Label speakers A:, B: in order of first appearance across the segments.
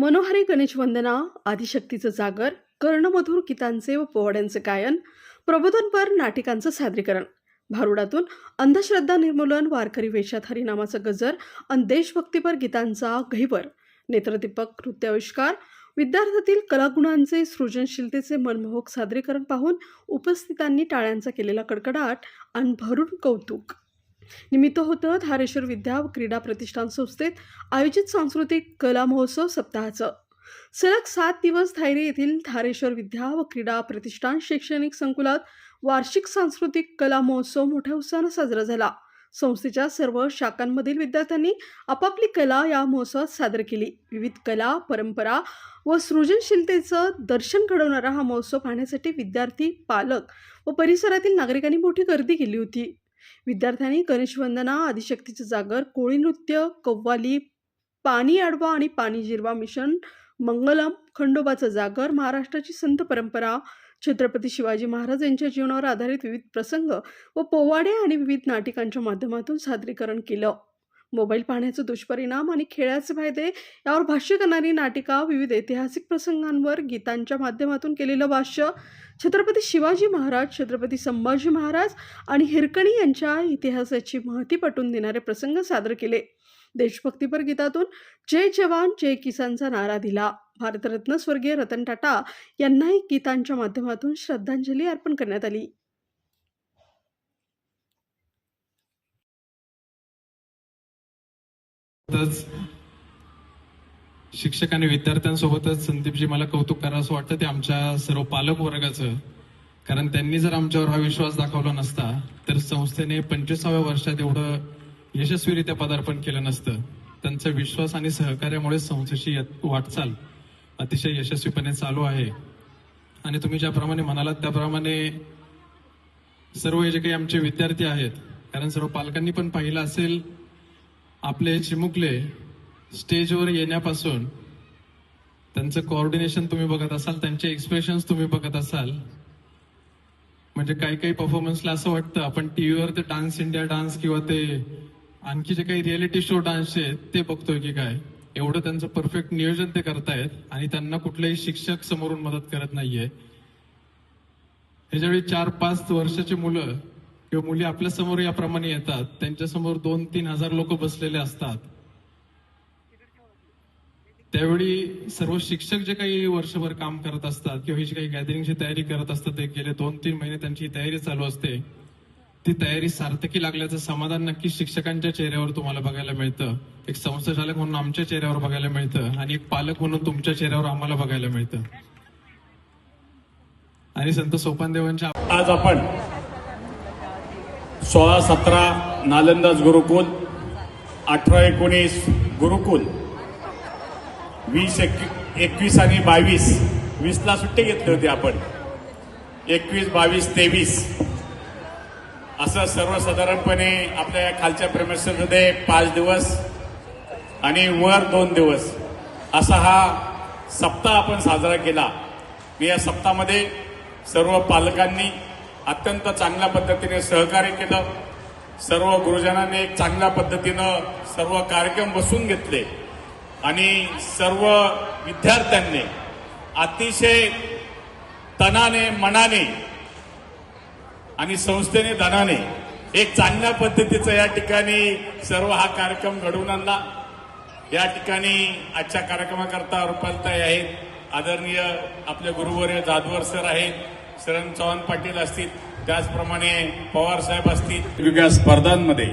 A: मनोहारी गणेश वंदना आदिशक्तीचं जागर कर्णमधुर गीतांचे व पोवाड्यांचे गायन प्रबोधनपर नाटिकांचं सादरीकरण. भारुडातून अंधश्रद्धा निर्मूलन वारकरी वेशात हरिनामाचं गजर आणि देशभक्तीपर गीतांचा घैवर. नेत्रदीपक नृत्याविष्कार विद्यार्थ्यातील कलागुणांचे सृजनशीलतेचे मनमोहक सादरीकरण पाहून उपस्थितांनी टाळ्यांचा केलेला कडकडाट आणि भरून कौतुक. निमित्त होतं धारेश्वर विद्या व क्रीडा प्रतिष्ठान संस्थेत आयोजित सांस्कृतिक कला महोत्सव सप्ताहाचं. सलग सात दिवस धायरे येथील धारेश्वर विद्या व क्रीडा प्रतिष्ठान शैक्षणिक संकुलात वार्षिक सांस्कृतिक कला महोत्सव मोठ्या उत्साहानं साजरा झाला. संस्थेच्या सर्व शाखांमधील विद्यार्थ्यांनी आपापली कला या महोत्सवात सादर केली. विविध कला परंपरा व सृजनशीलतेचं दर्शन घडवणारा हा महोत्सव पाहण्यासाठी विद्यार्थी पालक व परिसरातील नागरिकांनी मोठी गर्दी केली होती. विद्यार्थ्यांनी गणेशवंदना आदिशक्तीचं जागर कोळी नृत्य कव्वाली पाणी आडवा आणि पाणी जिरवा मिशन मंगलम खंडोबाचं जागर महाराष्ट्राची संत परंपरा छत्रपती शिवाजी महाराज यांच्या जीवनावर आधारित विविध प्रसंग व पोवाडे आणि विविध नाटिकांच्या माध्यमातून सादरीकरण केलं. मोबाईल पाहण्याचे दुष्परिणाम आणि खेळाचे फायदे यावर भाष्य करणारी नाटिका विविध ऐतिहासिक प्रसंगांवर गीतांच्या माध्यमातून केलेलं भाष्य. छत्रपती शिवाजी महाराज छत्रपती संभाजी महाराज आणि हिरकणी यांच्या इतिहासाची महती पटवून देणारे प्रसंग सादर केले. देशभक्तीपर गीतातून जय जवान जय किसानचा नारा दिला. भारतरत्न स्वर्गीय रतन टाटा यांनाही गीतांच्या माध्यमातून श्रद्धांजली अर्पण करण्यात आली.
B: शिक्षक आणि विद्यार्थ्यांसोबतच संदीपजी मला कौतुक करावं असं वाटतं ते आमच्या सर्व पालक वर्गाचं. कारण त्यांनी जर आमच्यावर हा विश्वास दाखवला नसता तर संस्थेने पंचवीसाव्या वर्षात एवढं यशस्वीरित्या पदार्पण केलं नसतं. त्यांचा विश्वास आणि सहकार्यामुळे संस्थेची वाटचाल अतिशय यशस्वीपणे चालू आहे. आणि तुम्ही ज्याप्रमाणे म्हणालात त्याप्रमाणे सर्व जे काही आमचे विद्यार्थी आहेत कारण सर्व पालकांनी पण पाहिलं असेल आपले चिमुकले स्टेजवर येण्यापासून त्यांचं कोऑर्डिनेशन तुम्ही बघत असाल त्यांचे एक्सप्रेशन्स तुम्ही बघत असाल म्हणजे काही काही परफॉर्मन्सला असं वाटतं आपण टीव्हीवर ते डान्स इंडिया डान्स किंवा ते आणखी जे काही रियालिटी शो डान्सचे आहेत ते बघतोय की काय? एवढं त्यांचं परफेक्ट नियोजन ते करतायत आणि त्यांना कुठलेही शिक्षक समोरून मदत करत नाहीये. हे ज्यावेळी चार पाच वर्षाची मुलं किंवा मुली आपल्यासमोर याप्रमाणे येतात. त्यांच्यासमोर दोन तीन हजार लोक बसलेले असतात. त्यावेळी सर्व शिक्षक जे काही वर्षभर काम करत असतात किंवा ही जी काही गॅदरिंगची तयारी करत असतात ते गेले दोन तीन महिने त्यांची तयारी चालू असते. ती तयारी सार्थकी लागल्याचं समाधान नक्की शिक्षकांच्या चेहऱ्यावर तुम्हाला बघायला मिळतं. एक संस्थाचालक म्हणून आमच्या चेहऱ्यावर बघायला मिळतं आणि एक पालक म्हणून तुमच्या चेहऱ्यावर आम्हाला बघायला मिळतं. आणि संत सोपानदेवांच्या
C: आज आपण सोळा सतरा नालंदाज गुरुकुल अठरा एकोणीस गुरुकुल वीस एक एकवीस आणि बावीस. वीसला सुट्टी घेतली होती आपण. एकवीस बावीस तेवीस. असं सर्वसाधारणपणे आपल्या या खालच्या प्रेमेसरमध्ये पाच दिवस आणि वर दोन दिवस असा हा सप्ताह आपण साजरा केला. मी या सप्ताहामध्ये सर्व पालकांनी अत्यंत चांगल्या पद्धतीने सहकार्य केलं. सर्व गुरुजनांनी एक चांगल्या पद्धतीनं सर्व कार्यक्रम बसून घेतले. आणि सर्व विद्यार्थ्यांनी अतिशय तनाने मनाने आणि संस्थेने धनाने एक चांगल्या पद्धतीचं या ठिकाणी सर्व हा कार्यक्रम घडवून आणला. या ठिकाणी आजच्या कार्यक्रमाकरता रुपालताई आहेत. आदरणीय आपले गुरुवर्य जाधवर सर आहेत. शरण चव्हाण पाटील असतील त्याचप्रमाणे पवार साहेब असतील. वेगवेगळ्या स्पर्धांमध्ये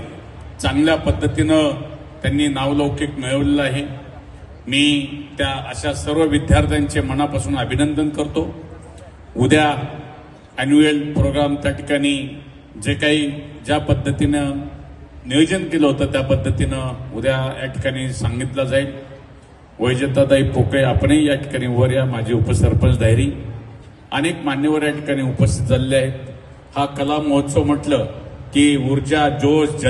C: चांगल्या पद्धतीनं त्यांनी नावलौकिक मिळवलेलं आहे. मी त्या अशा सर्व विद्यार्थ्यांचे मनापासून अभिनंदन करतो. उद्या अॅन्युअल प्रोग्राम त्या ठिकाणी जे काही ज्या पद्धतीनं नियोजन केलं होतं त्या पद्धतीनं उद्या या ठिकाणी सांगितलं जाईल. वैजताताई पोकळे आपणही या ठिकाणी वर या माझी उपसरपंच डायरी. अनेक मान्यवर या ठिकाणी उपस्थित झालेले आहेत. हा कला महोत्सव म्हटलं की ऊर्जा जोश जन